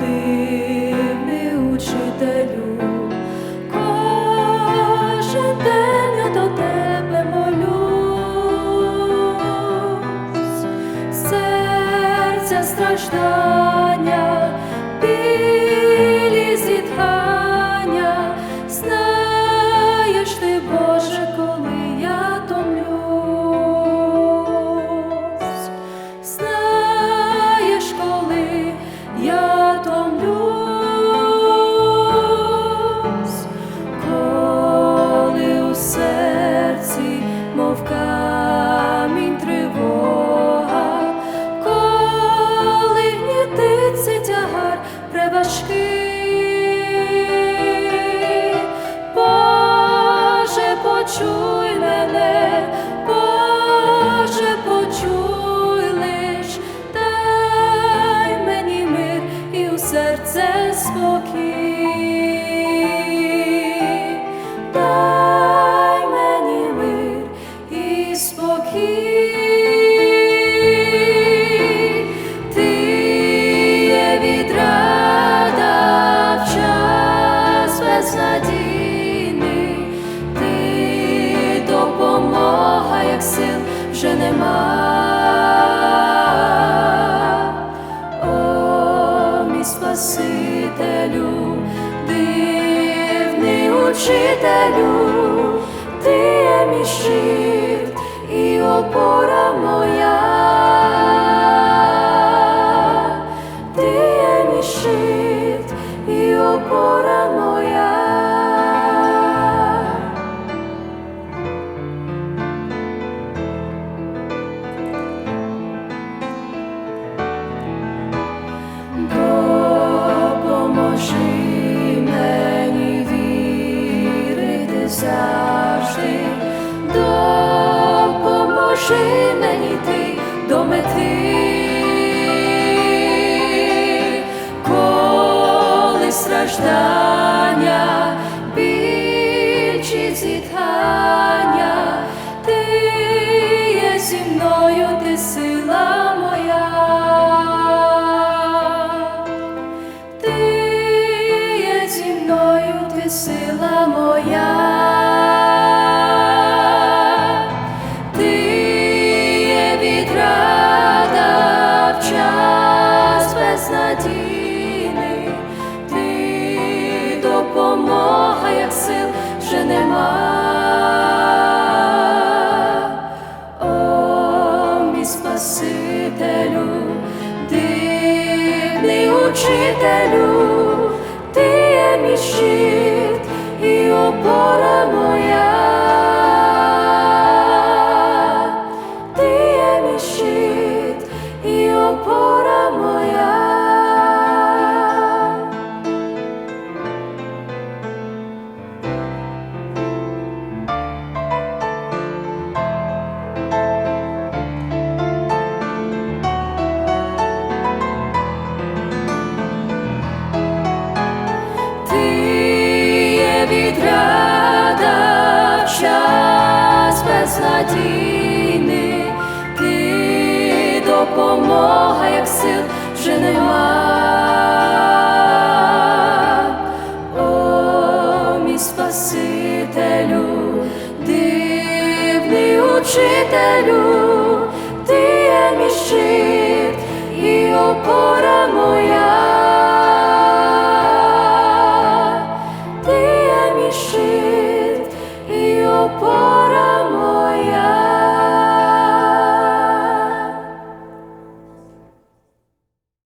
Дивний учителю, кожен день до тебе молюсь, серця страждання, нема. О, мій Спасителю, учителю, ти є мій щит і опора завжди, допоможи мені ти до мети, коли страждання, більші зітхання, ти є зі мною, ти сила моя. Ти є зі мною, ти сила моя, учителю, ти є мій щит і опора моя, безнадійний, ти допомога, як сил вже нема. О, мій Спасителю, дивний учителю, ти є мій щит і опора моя. Ти є мій щит опора